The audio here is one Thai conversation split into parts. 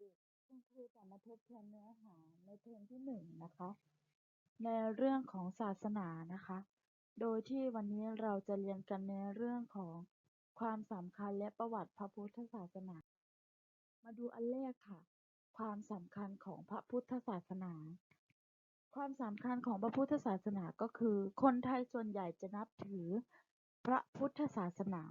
ด็กๆ คุณครูจะมาทบทวนเนื้อหาในเทอมที่หนึ่งนะคะ ในเรื่องของศาสนานะคะ โดยที่วันนี้เราจะเรียนกันในเรื่องของความสำคัญและประวัติพระพุทธศาสนา มาดูอันแรกค่ะ ความสำคัญของพระพุทธศาสนา ความสำคัญของพระพุทธศาสนาก็คือ คนไทยส่วนใหญ่จะนับถือพระพุทธศาสนา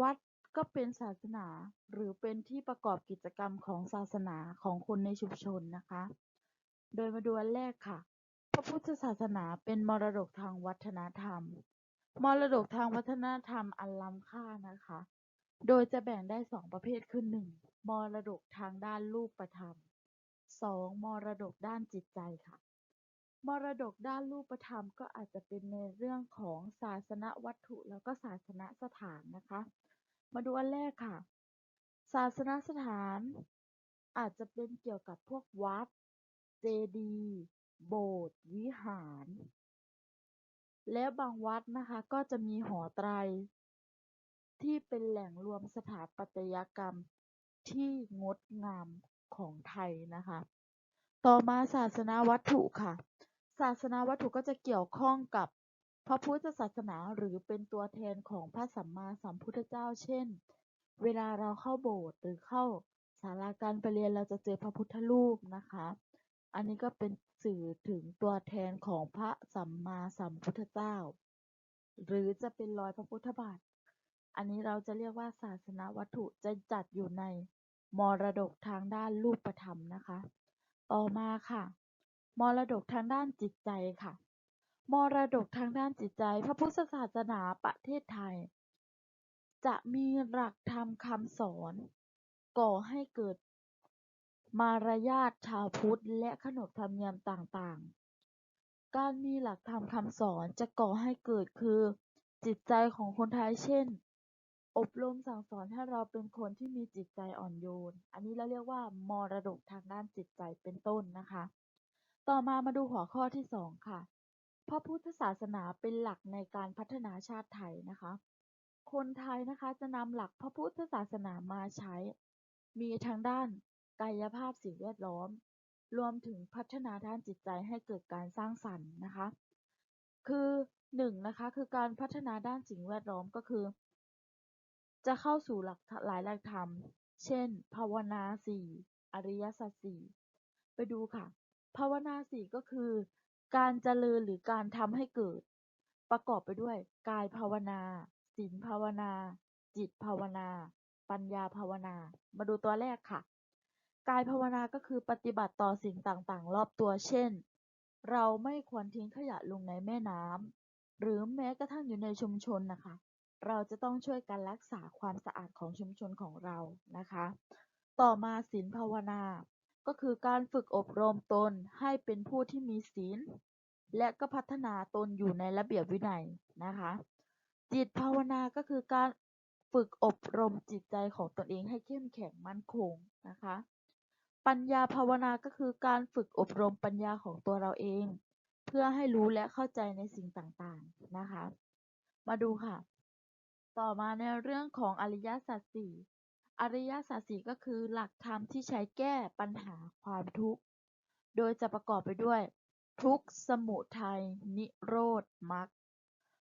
วัด ก็เป็นศาสนา หรือเป็นที่ประกอบกิจกรรมของศาสนาของคนในชุมชนนะคะ โดยมาดูอันแรกค่ะ พระพุทธศาสนาเป็นมรดกทางวัฒนธรรม มรดกทางวัฒนธรรมอันล้ำค่านะคะ โดยจะแบ่งได้สองประเภทคือหนึ่งมรดกทางด้านรูปธรรมสองมรดกด้านจิตใจค่ะมรดกด้านรูปธรรมก็อาจจะเป็นในเรื่องของศาสนวัตถุแล้วก็ศาสนสถานนะคะ มาดูอันแรกค่ะ ศาสนสถาน อาจจะเป็นเกี่ยวกับพวกวัด เจดีย์โบสถ์วิหาร และบางวัดนะคะ ก็จะมีหอไตร ที่เป็นแหล่งรวมสถาปัตยกรรมที่งดงามของไทยนะคะ ต่อมาศาสนาวัตถุค่ะ ศาสนาวัตถุก็จะเกี่ยวข้องกับ พระพุทธศาสนา หรือเป็นตัวแทนของพระสัมมาสัมพุทธเจ้า เช่น เวลาเราเข้าโบสถ์หรือเข้าศาลาการประเรียนเราจะเจอพระพุทธรูปนะคะ อันนี้ก็เป็นสื่อถึงตัวแทนของพระสัมมาสัมพุทธเจ้า หรือจะเป็นรอยพระพุทธบาท อันนี้เราจะเรียกว่าศาสนาวัตถุจะจัดอยู่ในมรดกทางด้านรูปธรรมนะคะ ต่อมาค่ะ มรดกทางด้านจิตใจค่ะ มรดกทางด้านจิตใจ พระพุทธศาสนาประเทศไทย จะมีหลักธรรมคำสอน ก่อให้เกิดมารยาทชาวพุทธและขนบธรรมเนียมต่างๆ การมีหลักธรรมคำสอนจะก่อให้เกิดคือจิตใจของคนไทยเช่น อบรมสั่งสอนให้เราเป็นคนที่มีจิตใจอ่อนโยน อันนี้เราเรียกว่ามรดกทางด้านจิตใจเป็นต้นนะคะ ต่อมามาดูหัวข้อที่สองค่ะ พระพุทธศาสนาเป็นหลักในการพัฒนาชาติไทยนะคะ คนไทยนะคะจะนำหลักพระพุทธศาสนามาใช้ มีทางด้านกายภาพสิ่งแวดล้อม รวมถึงพัฒนาด้านจิตใจให้เกิดการสร้างสรรค์นะคะ คือหนึ่งนะคะคือการพัฒนาด้านสิ่งแวดล้อมก็คือ จะเข้าสู่หลักหลายหลักธรรม เช่น ภาวนาสี่อริยสัจสี่ไปดูค่ะ ภาวนาสี่ก็คือ การเจริญหรือการทำให้เกิด ประกอบไปด้วย กายภาวนา ศีลภาวนา จิตภาวนา ปัญญาภาวนา มาดูตัวแรกค่ะ กายภาวนาก็คือปฏิบัติต่อสิ่งต่างๆ รอบตัว เช่น เราไม่ควรทิ้งขยะลงในแม่น้ำหรือแม้กระทั่งอยู่ในชุมชนนะคะ เราจะต้องช่วยกันรักษาความสะอาดของชุมชนของเรานะคะ ต่อมาศีลภาวนา ก็คือการฝึกอบรมตนให้เป็นผู้ที่มีศีล และก็พัฒนาตนอยู่ในระเบียบวินัยนะคะ จิตภาวนาก็คือการฝึกอบรมจิตใจของตนเองให้เข้มแข็งมั่นคงนะคะ ปัญญาภาวนาก็คือการฝึกอบรมปัญญาของตัวเราเอง เพื่อให้รู้และเข้าใจในสิ่งต่างๆนะคะ มาดูค่ะ ต่อมาในเรื่องของอริยสัจสี่ อริยสัจสี่ก็คือหลักธรรมที่ใช้แก้ปัญหาความทุกข์ โดยจะประกอบไปด้วย ทุกข์ สมุทัย นิโรธ มรรค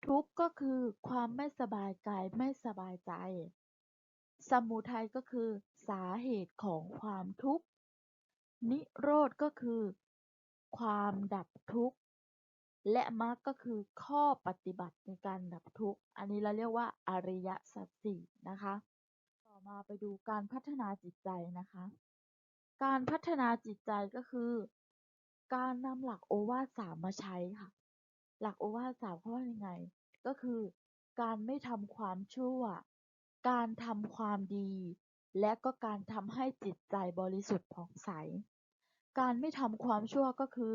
ทุกข์ก็คือความไม่สบายกายไม่สบายใจ สมุทัยก็คือสาเหตุของความทุกข์ นิโรธก็คือ ความดับทุกข์ และมรรคก็คือข้อปฏิบัติในการดับทุกข์ อันนี้เราเรียกว่าอริยสัจสี่นะคะ มาไปดูการพัฒนาจิตใจนะคะ การพัฒนาจิตใจก็คือ การนำหลักโอวาทสามมาใช้ค่ะ หลักโอวาทสามเขาว่ายังไง ก็คือ การไม่ทำความชั่ว การทำความดี และก็การทำให้จิตใจบริสุทธิ์ผ่องใส การไม่ทำความชั่วก็คือ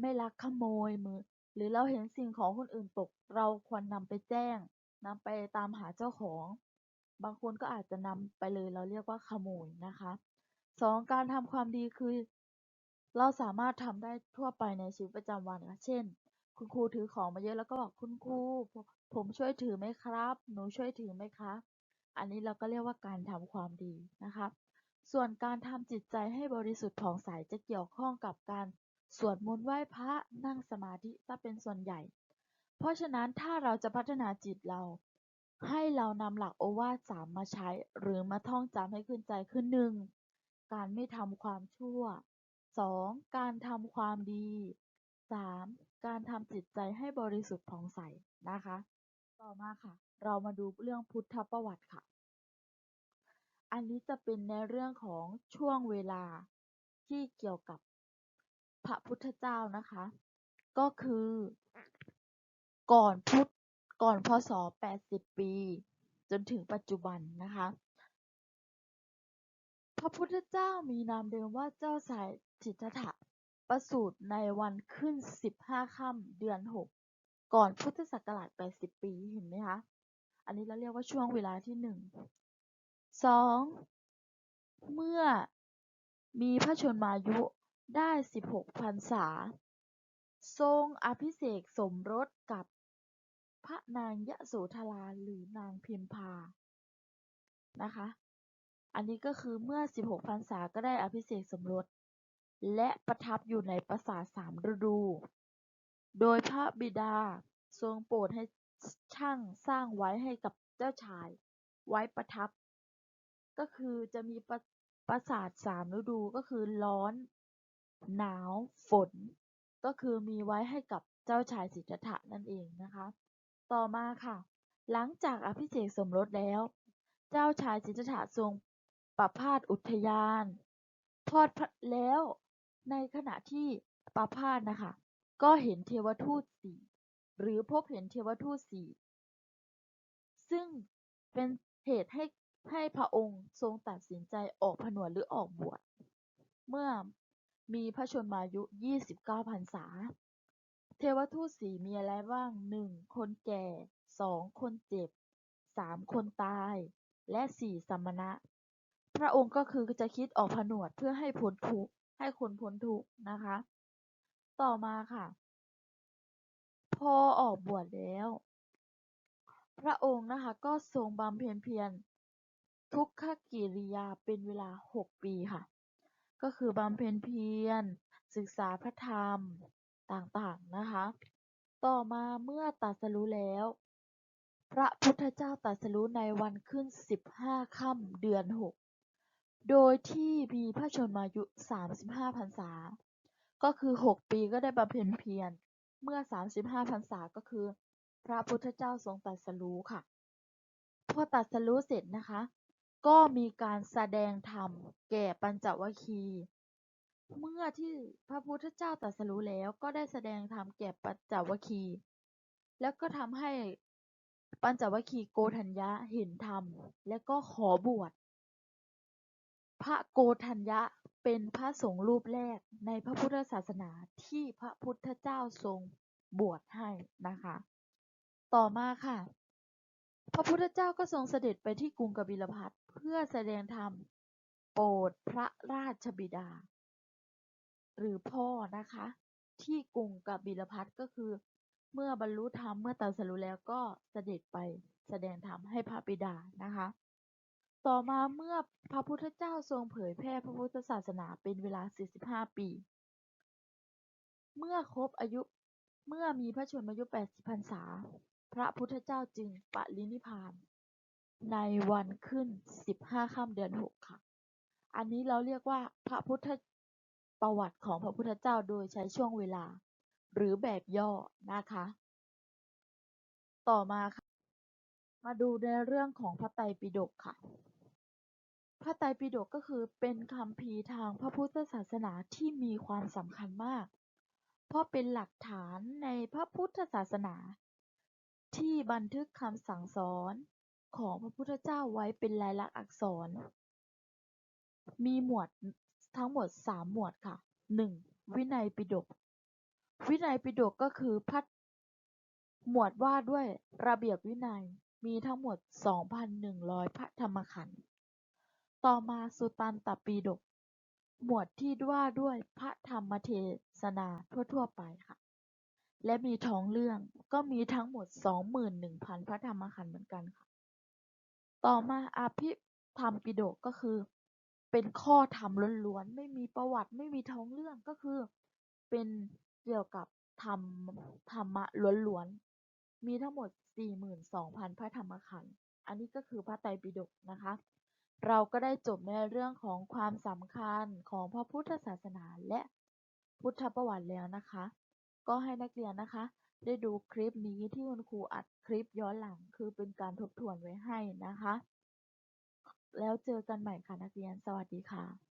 ไม่ลักขโมยมือ หรือเราเห็นสิ่งของคนอื่นตก เราควรนำไปแจ้งนำไปตามหาเจ้าของ บางคนก็อาจจะนำไปเลยเราเรียกว่าขโมยนะคะสองการทำความดีคือเราสามารถทำได้ทั่วไปในชีวิตประจำวันค่ะเช่น คุณครูถือของมาเยอะแล้วก็บอกคุณครูผมผมช่วยถือไหมครับ หนูช่วยถือไหมคะ อันนี้เราก็เรียกว่าการทำความดีนะคะส่วนการทำจิตใจให้บริสุทธิ์ผ่องใสจะเกี่ยวข้องกับการสวดมนต์ไหว้พระนั่งสมาธิซะเป็นส่วนใหญ่ เพราะฉะนั้นถ้าเราจะพัฒนาจิตเรา ให้เรานำหลักโอวาทสามมาใช้ หรือมาท่องจำให้ขึ้นใจคือหนึ่งการไม่ทำความชั่วสองการทำความดีสามการทำจิตใจให้บริสุทธิ์ผ่องใสนะคะ ต่อมาค่ะ เรามาดูเรื่องพุทธประวัติค่ะ อันนี้จะเป็นในเรื่องของช่วงเวลาที่เกี่ยวกับพระพุทธเจ้านะคะ ก็คือ ก่อนพุทธ ก่อนพศ 80 ปี จนถึงปัจจุบันนะคะ พระพุทธเจ้ามีนามเดิมว่าเจ้าสายสิตถะประสูติในวันขึ้น 15 ค่ำเดือน 6 ก่อนพุทธศักราช 80 ปีเห็นไหมคะ อันนี้เราเรียกว่าช่วงเวลาที่หนึ่งสองเมื่อมีพระชนมายุได้ 16 พรรษา ทรงอภิเษกสมรสกับ ระนางยโสธราหรือนางพิมพานะคะ อันนี้ก็คือเมื่อ 16พรรษาก็ได้อภิเษกสมรส และประทับอยู่ในปราสาทสามฤดู โดยพระบิดาทรงโปรดให้ช่างสร้างไว้ให้กับเจ้าชาย ไว้ประทับ ก็คือจะมีปราปราสาทสามฤดูก็คือร้อน หนาว ฝน ก็คือมีไว้ให้กับเจ้าชายสิทธัตถะนั่นเองนะคะ ต่อมาค่ะ หลังจากอภิเษกสมรสแล้ว เจ้าชายสิทธัตถะทรงประพาสอุทยานทอดพระแล้วในขณะที่ประพาสนะคะ ก็เห็นเทวทูตสี่หรือพบเห็นเทวทูตสี่ซึ่งเป็นเหตุให้ให้พระองค์ทรงตัดสินใจออกผนวดหรือออกบวชเมื่อมีพระชนมายุ 29พรรษา เทวทูตสี่มีอะไรบ้าง หนึ่ง คนแก่ สอง คนเจ็บ สาม คนตาย และสี่สมณะ พระองค์ก็คือจะคิดออกผนวดเพื่อให้พ้นทุกข์ ให้คนพ้นทุกข์นะคะ ต่อมาค่ะ พอออกบวชแล้ว พระองค์นะคะก็ทรงบำเพ็ญเพียรทุกขกิริยาเป็นเวลา6ปีค่ะ ก็คือบำเพ็ญเพียรศึกษาพระธรรม ต่าง ๆ นะคะ ต่อมาเมื่อตรัสรู้แล้ว พระพุทธเจ้าตรัสรู้ในวันขึ้น 15ค่ำเดือน 6 โดยที่มีพระชนมายุ 35พรรษา ก็คือ 6 ปีก็ได้บำเพ็ญเพียร เมื่อ 35พรรษาก็คือ พระพุทธเจ้าทรงตรัสรู้ค่ะ พอตรัสรู้เสร็จนะคะ ก็มีการแสดงธรรมแก่ปัญจวัคคีย์ เมื่อที่พระพุทธเจ้าตรัสรู้แล้ว ก็ได้แสดงธรรมแก่ปัญจวัคคี แล้วก็ทำให้ปัญจวัคคีย์โกฏัญญะเห็นธรรม และก็ขอบวช พระโกฏัญญะเป็นพระสงฆ์รูปแรกในพระพุทธศาสนาที่พระพุทธเจ้าทรงบวชให้นะคะ ต่อมาค่ะ พระพุทธเจ้าก็ทรงเสด็จไปที่กรุงกบิลพัสเพื่อแสดงธรรมโปรดพระราชบิดา หรือพ่อนะคะ ที่กรุงกบิลพัสก็คือ เมื่อบรรลุธรรมเมื่อตรัสรู้แล้วก็เสด็จไปแสดงธรรมให้พระบิดานะคะ ต่อมาเมื่อพระพุทธเจ้าทรงเผยแพร่พระพุทธศาสนาเป็นเวลา 45 ปี เมื่อครบอายุเมื่อมีพระชนมายุ 80พรรษา พระพุทธเจ้าจึงปรินิพพาน ในวันขึ้น 15 ค่ำเดือน 6 ค่ะ อันนี้เราเรียกว่าพระพุทธ ประวัติของพระพุทธเจ้าโดยใช้ช่วงเวลา หรือแบบย่อนะคะ ต่อมาค่ะ มาดูในเรื่องของพระไตรปิฎกค่ะ พระไตรปิฎกก็คือเป็นคัมภีทางพระพุทธศาสนาที่มีความสำคัญมาก เพราะเป็นหลักฐานในพระพุทธศาสนา ที่บันทึกคำสั่งสอนของพระพุทธเจ้าไว้เป็นลายลักษณ์อักษร มีหมวด ทั้งหมด3หมวดค่ะ 1. วินัยปิฎกวินัยปิฎกก็คือพระหมวดว่าด้วยระเบียบวินัยมีทั้งหมด 2,100 พระธรรมขันธ์ ต่อมาสุตันตปิฎกหมวดที่ว่าด้วยพระธรรมเทศนาทั่วๆไปค่ะ และมีท้องเรื่องก็มีทั้งหมด 21,000 พระธรรมขันธ์เหมือนกันค่ะ ต่อมาอภิธรรมปิฎกก็คือ เป็นข้อธรรมล้วน ๆ ไม่มีประวัติ ไม่มีท้องเรื่อง ก็คือเป็นเกี่ยวกับธรรมธรรมะล้วน ๆ มีทั้งหมด 42,000 พระธรรมขันธ์ อันนี้ก็คือพระไตรปิฎกนะคะ เราก็ได้จบในเรื่องของความสำคัญของพระพุทธศาสนาและพุทธประวัติแล้วนะคะ ก็ให้นักเรียนนะคะ ได้ดูคลิปนี้ที่คุณครูอัดคลิปย้อนหลัง คือเป็นการทบทวนไว้ให้นะคะ แล้วเจอกันใหม่ค่ะนักเรียน สวัสดีค่ะ